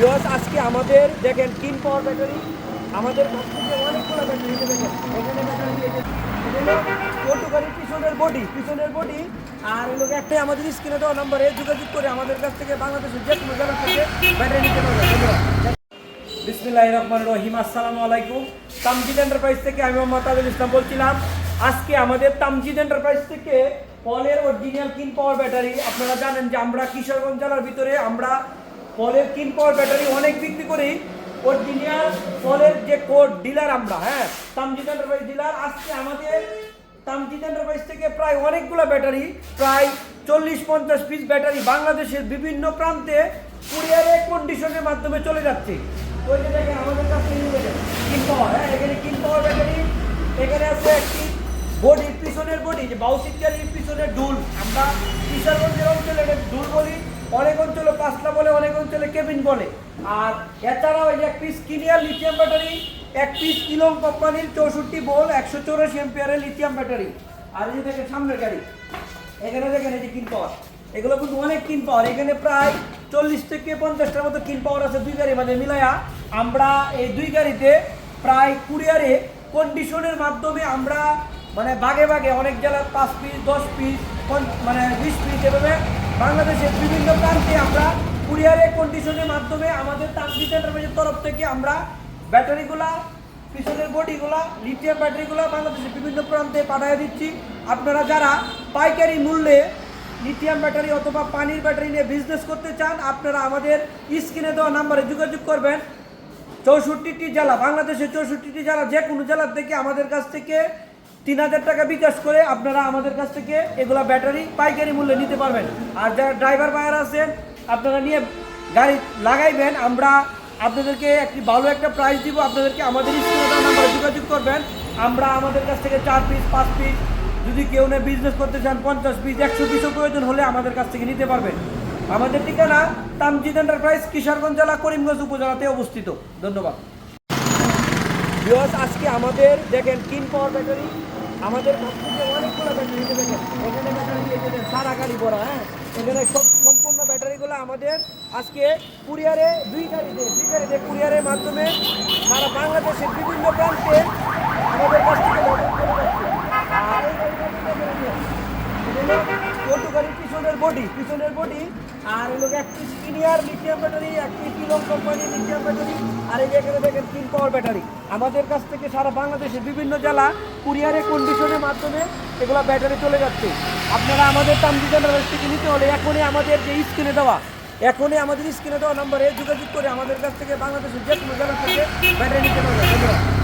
Because আজকে আমাদের, দেখেন, তিন পাওয়ার ব্যাটারি আমাদের পিছনের বডি পিছনের বডি আর একটাই আমাদের দেওয়া নম্বরে যোগাযোগ করে আমাদের কাছ থেকে রহিম। থেকে আমি বলছিলাম, আজকে আমাদের থেকে কিন পাওয়ার ব্যাটারি আপনারা জানেন যে আমরা কিশোরগঞ্জ জেলার ভিতরে আমরা পলের কিন পাওয়ার ব্যাটারি অনেক বিক্রি করি। অরিজিনাল পলের যে কোড ডিলার আমরা হ্যাঁ তামজিদ এন্টারপ্রাইজ ডিলার আজকে আমাদের তামজিদ এন্টারপ্রাইজ থেকে প্রায় অনেকগুলো ব্যাটারি প্রায় চল্লিশ পঞ্চাশ পিস ব্যাটারি বাংলাদেশের বিভিন্ন প্রান্তে কুরিয়ারে কন্ডিশনের মাধ্যমে চলে যাচ্ছে। ওই যে আমাদের কাছে কিন পাওয়ার হ্যাঁ এখানে কিন পাওয়ার ব্যাটারি এখানে আছে একটি বডি পিছনের বডি যে বাউসিকারির পিছনের ডুল আমরা কিশোরগঞ্জের অঞ্চলে ডুল বলি অনেক অঞ্চলে পাঁচলা বলে অনেক অঞ্চলে বলে। আর এছাড়াও এক পিস কিনিয়ার লিথিয়াম ব্যাটারি এক পিস ইলং কোম্পানির চৌষট্টি বোল একশো চৌরাশি এম্পিয়ারের লিথিয়াম ব্যাটারি আর এই যে দেখেন সামনের গাড়ি, এখানে দেখেন এই যে কিন পাওয়ার এগুলো কিন্তু অনেক কিন পাওয়ার এখানে প্রায় চল্লিশ থেকে পঞ্চাশটার মতো কিন পাওয়ার আছে দুই গাড়ি মানে মিলায়া আমরা এই দুই গাড়িতে প্রায় কুরিয়ারে কন্ডিশনের মাধ্যমে আমরা মানে বাগে ভাগে অনেক জেলার পাঁচ পিস দশ পিস মানে বিশ পিস এভাবে বাংলাদেশের বিভিন্ন প্রান্তে আমরা কুরিয়ারে কন্ডিশনের মাধ্যমে আমাদের তান্ত্রিক এন্টারপ্রাইজের তরফ থেকে আমরা ব্যাটারিগুলা পিছনের বডিগুলা লিথিয়াম ব্যাটারিগুলো বাংলাদেশের বিভিন্ন প্রান্তে পাঠিয়ে দিচ্ছি। আপনারা যারা পাইকারি মূল্যে লিথিয়াম ব্যাটারি অথবা পানির ব্যাটারি নিয়ে বিজনেস করতে চান, আপনারা আমাদের স্ক্রিনে দেওয়া নাম্বারে যোগাযোগ করবেন। চৌষট্টিটি জেলা, বাংলাদেশের চৌষট্টিটি জেলা, যে কোনো জেলার থেকে আমাদের কাছ থেকে তিন হাজার টাকা বিকাশ করে আপনারা আমাদের কাছ থেকে এগুলা ব্যাটারি পাইকারি মূল্যে নিতে পারবেন। আর যারা ড্রাইভার বায়ার আছেন আপনারা নিয়ে গাড়ি লাগাইবেন, আমরা আপনাদেরকে একটি ভালো একটা প্রাইস দিব, আপনাদেরকে আমাদের যোগাযোগ করবেন। আমরা আমাদের কাছ থেকে চার পিস পাঁচ পিস যদি কেউ না বিজনেস করতে চান, পঞ্চাশ পিস একশো পিসও প্রয়োজন হলে আমাদের কাছ থেকে নিতে পারবেন। আমাদের ঠিকানা তামজিদ এন্টারপ্রাইজ কিশোরগঞ্জ জেলা, করিমগঞ্জ উপজেলাতে অবস্থিত। ধন্যবাদ। আজকে আমাদের দেখেন তিন পাওয়ার ব্যাটারি আমাদের অনেকগুলো ব্যাটারি দেখেন। এখানে ব্যাটারি যেতেন সারা গাড়ি ভরা হ্যাঁ? এখানে সব সম্পূর্ণ আমাদের আজকে কুরিয়ারে দুই গাড়িতে দুই গাড়িতে কুরিয়ারের মাধ্যমে সারা বাংলাদেশের বিভিন্ন প্রান্তে আমাদের কাছ থেকে ব্যাটারি চলে যাচ্ছে আর এই গাড়িটা দেখেন এটা হলো টোটো গাড়ির পিছনের বডি, পিছনের বডি, আর হলো এক পিস লিথিয়াম ব্যাটারি এক পিস ইলং কোম্পানি লিথিয়াম ব্যাটারি আর এই এখানে দেখেন তিন পাওয়ার ব্যাটারি আমাদের কাছ থেকে সারা বাংলাদেশের বিভিন্ন জেলা কুরিয়ারে কন্ডিশনের মাধ্যমে এগুলো ব্যাটারি চলে যাচ্ছে। আপনারা আমাদের তামজিদানের থেকে নিতে হলে এখনই আমাদের যে স্ক্রিনে দেওয়া, এখনই আমাদের স্ক্রিনে দেওয়া নম্বরে যোগাযোগ করে আমাদের কাছ থেকে বাংলাদেশের যে কোনো জেলা থেকে ব্যাটারি নিতে পারবেন।